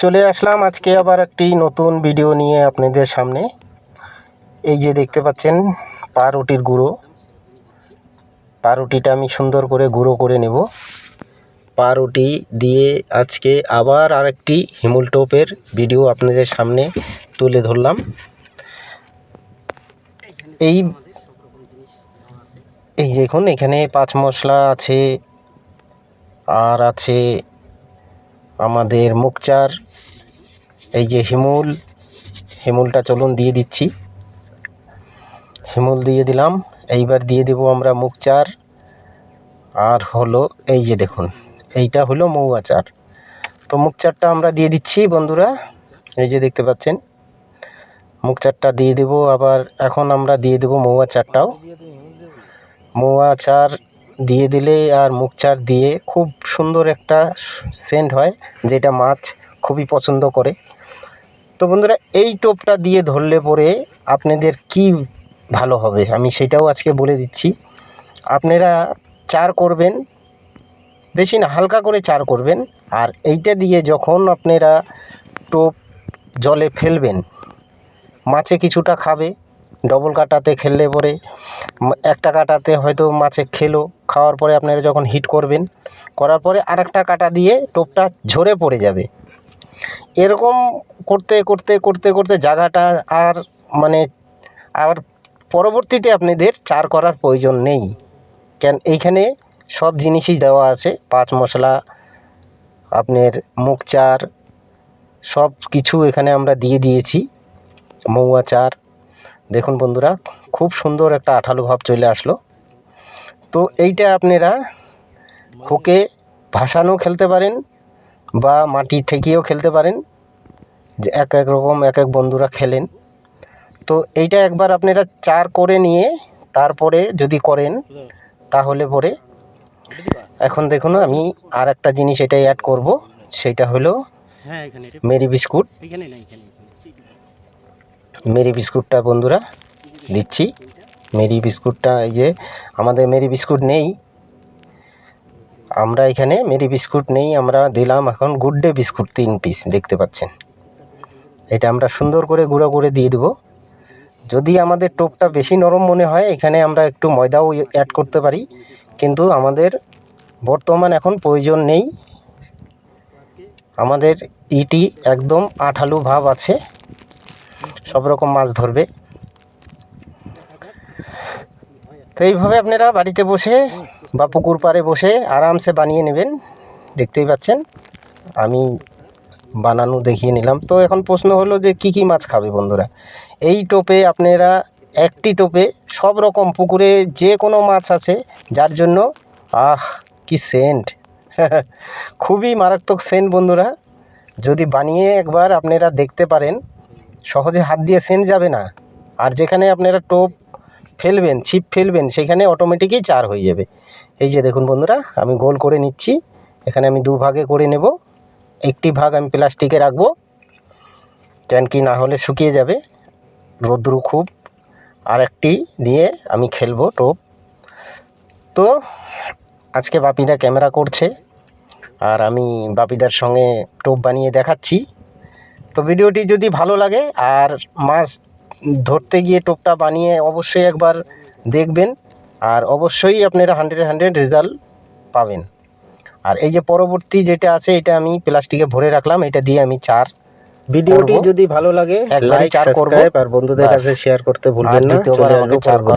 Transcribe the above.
চলে আসলাম আজকে আবার একটি নতুন ভিডিও নিয়ে আপনাদের সামনে। এই যে দেখতে পাচ্ছেন, পাউরুটির গুঁড়ো। পাউরুটিটা আমি সুন্দর করে গুঁড়ো করে নেব। পাউরুটি দিয়ে আজকে আবার আরেকটি হিমুল টোপের ভিডিও আপনাদের সামনে তুলে ধরলাম। এই এই দেখুন, এখানে পাঁচ মশলা আছে, আর আছে আমাদের মুখচার, এই যে হিমুল, হিমুলটা চলুন দিয়ে দিচ্ছি। হিমুল দিয়ে দিলাম, এইবার দিয়ে দেবো আমরা মুখচার। আর হলো, এই যে দেখুন, এইটা হলো মৌ আচার তো মুখচারটা আমরা দিয়ে দিচ্ছি, বন্ধুরা, এই যে দেখতে পাচ্ছেন। মুখচারটা দিয়ে দেবো, আবার এখন আমরা দিয়ে দেবো মৌ আচারটাও মৌ আচার দিয়ে দিলে আর মুখচার দিয়ে খুব সুন্দর একটা সেন্ট হয়, যেটা মাছ খুবই পছন্দ করে। তো বন্ধুরা, এই টোপটা দিয়ে ধরলে পরে আপনাদের কি ভালো হবে? আমি সেটাও আজকে বলে দিচ্ছি। আপনারা চার করবেন, বেশি না, হালকা করে চার করবেন। আর এইটা দিয়ে যখন আপনারা টোপ জলে ফেলবেন, মাছে কিছুটা খাবে ডবল কাটাতে খেললে পরে একটা কাটাতে হয়তো মাছে খেলো, খাওয়ার পরে আপনারা যখন হিট করবেন, করার পরে আরেকটা কাটা দিয়ে টোপটা ঝরে পড়ে যাবে। এরকম করতে করতে করতে করতে জায়গাটা আর মানে আর পরবর্তীতে আপনাদের চার করার প্রয়োজন নেই। কেন, এইখানে সব জিনিসই দেওয়া আছে, পাঁচ মশলা, আপনার মুখ চার, সব কিছু এখানে আমরা দিয়ে দিয়েছি, মৌয়া আচার দেখুন বন্ধুরা খুব সুন্দর একটা আঠালো ভাব চলে আসলো। তো এইটা আপনারা হুকে ভাসানো খেলতে পারেন বা মাটি ঠেকিয়েও খেলতে পারেন যে এক এক রকম এক এক বন্ধুরা খেলেন। তো এইটা একবার আপনারা চার করে নিয়ে তারপরে যদি করেন তাহলে পরে এখন দেখুন আমি আর একটা জিনিস এটাই অ্যাড করব সেটা হলো হ্যাঁ মেরি বিস্কুট। এখানে না এখানে। মেরি বিস্কুটটা বন্ধুরা দিচ্ছি। মেরি বিস্কুটটা এই যে আমাদের মেরি বিস্কুট নেই। আমরা এখানে মেরি বিস্কুট নেই, আমরা দিলাম এখন গুড ডে বিস্কুট তিন পিস, দেখতে পাচ্ছেন। এটা আমরা সুন্দর করে গুঁড়ো করে দিয়ে দেবো। যদি আমাদের টোপটা বেশি নরম মনে হয়, এখানে আমরা একটু ময়দাও অ্যাড করতে পারি। কিন্তু আমাদের বর্তমান এখন প্রয়োজন নেই। আমাদের ইটি একদম আঠালু ভাব আছে। সব রকম মাছ ধরবে। তো এইভাবে আপনারা বাড়িতে বসে বা পুকুর পাড়ে বসে আরামসে বানিয়ে নেবেন, দেখতেই পাচ্ছেন। আমি বানানো দেখিয়ে নিলাম। তো এখন প্রশ্ন হলো যে কি কি মাছ খাবে বন্ধুরা? এই টোপে আপনারা একটি টোপে সব রকম পুকুরে যে কোনো মাছ আছে, যার জন্য আহ, কি সেন্ট। খুবই মারাত্মক সেন্ট বন্ধুরা। যদি বানিয়ে একবার আপনারা দেখতে পারেন সহজে হাত দিয়ে সেন্ট যাবে না। আর যেখানে আপনারা টোপ ফেলবেন, ছিপ ফেলবেন, সেখানে অটোমেটিকই চার হয়ে যাবে। এই যে দেখুন বন্ধুরা, আমি গোল করে নিচ্ছি। এখানে আমি দু ভাগে করে নেব। একটি ভাগ আমি প্লাস্টিকে রাখব। কেন কি না হলে শুকিয়ে যাবে। রোদ্রু খুব। আর একটি দিয়ে আমি খেলব টোপ। তো আজকে বাপিদা ক্যামেরা করছে। আর আমি বাপিদার সঙ্গে টোপ বানিয়ে দেখাচ্ছি। তো ভিডিওটি যদি ভালো লাগে আর মাছ ধরতে গিয়ে টোপটা বানিয়ে অবশ্যই একবার দেখবেন আর অবশ্যই আপনারা হান্ড্রেড হান্ড্রেড রেজাল্ট পাবেন। আর এই যে পরবর্তী যেটা আছে এটা আমি প্লাস্টিকে ভরে রাখলাম এটা দিয়ে আমি চার ভিডিওটি যদি ভালো লাগে লাইক করব। সাবস্ক্রাইব আর বন্ধুদের কাছে শেয়ার করতে ভুলবেন না। চলে আমাকে চার পরবর্তী